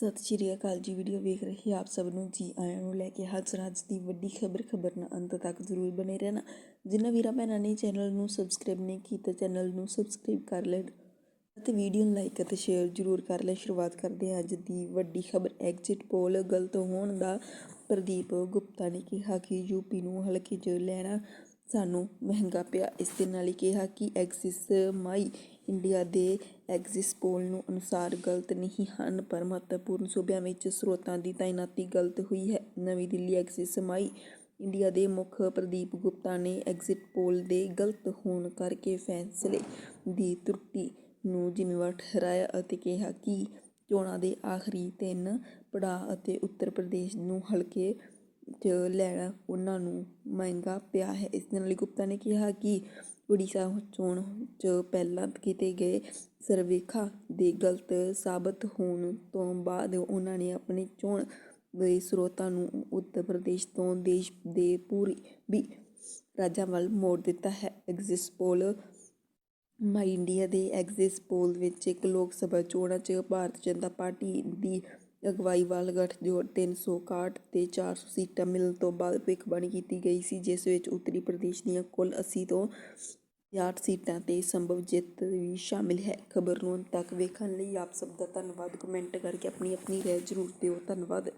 ਸਤਿ ਸ਼੍ਰੀ ਅਕਾਲ ਜੀ, ਵੀਡੀਓ ਵੇਖ ਰਹੇ ਆਪ ਸਭ ਨੂੰ। ਜੀ ਆਇਆਂ ਨੂੰ ਲੈ ਕੇ ਹਾਜ਼ਰ ਹਾਂ ਅੱਜ ਦੀ ਵੱਡੀ ਖਬਰ ਖਬਰ ਨਾਲ ਅੰਤ ਤੱਕ ਜ਼ਰੂਰ ਬਣੇ ਰਹਿਣਾ। ਜਿਨ੍ਹਾਂ ਵੀਰਾਂ ਭੈਣਾਂ ਨੇ ਚੈਨਲ ਨੂੰ ਸਬਸਕ੍ਰਾਈਬ ਨਹੀਂ ਕੀਤਾ, ਚੈਨਲ ਨੂੰ ਸਬਸਕ੍ਰਾਈਬ ਕਰ ਲੈਣ ਅਤੇ ਵੀਡੀਓ ਨੂੰ ਲਾਈਕ ਅਤੇ ਸ਼ੇਅਰ ਜ਼ਰੂਰ ਕਰ ਲੈ ਸ਼ੁਰੂਆਤ ਕਰਦੇ ਹਾਂ ਅੱਜ ਦੀ ਵੱਡੀ ਖਬਰ। ਐਗਜ਼ਿਟ ਪੋਲ ਗਲਤ ਹੋਣ ਦਾ ਪ੍ਰਦੀਪ ਗੁਪਤਾ ਨੇ ਕਿਹਾ ਕਿ ਯੂਪੀ ਨੂੰ ਹਲਕੇ 'ਚ ਲੈਣਾ ਸਾਨੂੰ ਮਹਿੰਗਾ ਪਿਆ। ਇਸ ਦੇ ਨਾਲ ਹੀ ਕਿਹਾ ਕਿ ਐਕਸਿਸ ਮਾਈ ਇੰਡੀਆ ਦੇ ਐਗਜ਼ਿਸ ਪੋਲ ਨੂੰ ਅਨੁਸਾਰ ਗਲਤ ਨਹੀਂ ਹਨ, ਪਰ ਮਹੱਤਵਪੂਰਨ ਸੂਬਿਆਂ ਵਿੱਚ ਸਰੋਤਾਂ ਦੀ ਤਾਇਨਾਤੀ ਗਲਤ ਹੋਈ ਹੈ। ਨਵੀਂ ਦਿੱਲੀ ਐਕਸਿਸ ਸਮਾਈ ਇੰਡੀਆ ਦੇ ਮੁੱਖ ਪ੍ਰਦੀਪ ਗੁਪਤਾ ਨੇ ਐਗਜ਼ਿਟ ਪੋਲ ਦੇ ਗਲਤ ਹੋਣ ਕਰਕੇ ਫੈਸਲੇ ਦੀ ਤਰੁੱਟੀ ਨੂੰ ਜ਼ਿੰਮੇਵਾਰ ਠਹਿਰਾਇਆ ਅਤੇ ਕਿਹਾ ਕਿ ਚੋਣਾਂ ਦੇ ਆਖਰੀ ਤਿੰਨ ਪੜਾਅ ਅਤੇ ਉੱਤਰ ਪ੍ਰਦੇਸ਼ ਨੂੰ ਹਲਕੇ 'ਚ ਲੈਣਾ ਉਹਨਾਂ ਨੂੰ ਮਹਿੰਗਾ ਪਿਆ ਹੈ। ਇਸ ਦੇ ਨਾਲ ਹੀ ਗੁਪਤਾ ਨੇ ਕਿਹਾ ਕਿ ਉੜੀਸਾ ਚੋਣ 'ਚ ਪਹਿਲਾਂ ਕੀਤੇ ਗਏ ਸਰਵੇਖਾਂ ਦੇ ਗਲਤ ਸਾਬਤ ਹੋਣ ਤੋਂ ਬਾਅਦ ਉਹਨਾਂ ਨੇ ਆਪਣੇ ਚੋਣ ਦੇ ਸਰੋਤਾਂ ਨੂੰ ਉੱਤਰ ਪ੍ਰਦੇਸ਼ ਤੋਂ ਦੇਸ਼ ਦੇ ਪੂਰਬੀ ਰਾਜਾਂ ਵੱਲ ਮੋੜ ਦਿੱਤਾ ਹੈ। ਐਗਜ਼ਿਟ ਪੋਲ ਮਾਈ ਇੰਡੀਆ ਦੇ ਐਗਜ਼ਿਟ ਪੋਲ ਵਿੱਚ ਇੱਕ ਲੋਕ ਸਭਾ ਚੋਣਾਂ 'ਚ ਭਾਰਤੀ ਜਨਤਾ ਪਾਰਟੀ ਦੀ ਅਗਵਾਈ ਵਾਲ ਗਠਜੋੜ ਤਿੰਨ ਸੌ ਕਾਹਠ ਅਤੇ ਚਾਰ ਸੌ ਸੀਟਾਂ ਮਿਲਣ ਤੋਂ ਬਾਅਦ ਭਵਿੱਖਬਾਣੀ ਕੀਤੀ ਗਈ ਸੀ, ਜਿਸ ਵਿੱਚ ਉੱਤਰੀ ਪ੍ਰਦੇਸ਼ ਦੀਆਂ ਕੁੱਲ 80 ਤੋਂ 60 ਸੀਟਾਂ ਤੇ ਸੰਭਵ ਜਿੱਤ ਵੀ ਸ਼ਾਮਿਲ ਹੈ। ਖਬਰ ਨੂੰ ਅੰਤ ਤੱਕ ਵੇਖਣ ਲਈ ਆਪ ਸਭ ਦਾ ਧੰਨਵਾਦ। ਕਮੈਂਟ ਕਰਕੇ ਆਪਣੀ ਆਪਣੀ ਰਾਏ ਜ਼ਰੂਰ ਦਿਓ। ਧੰਨਵਾਦ।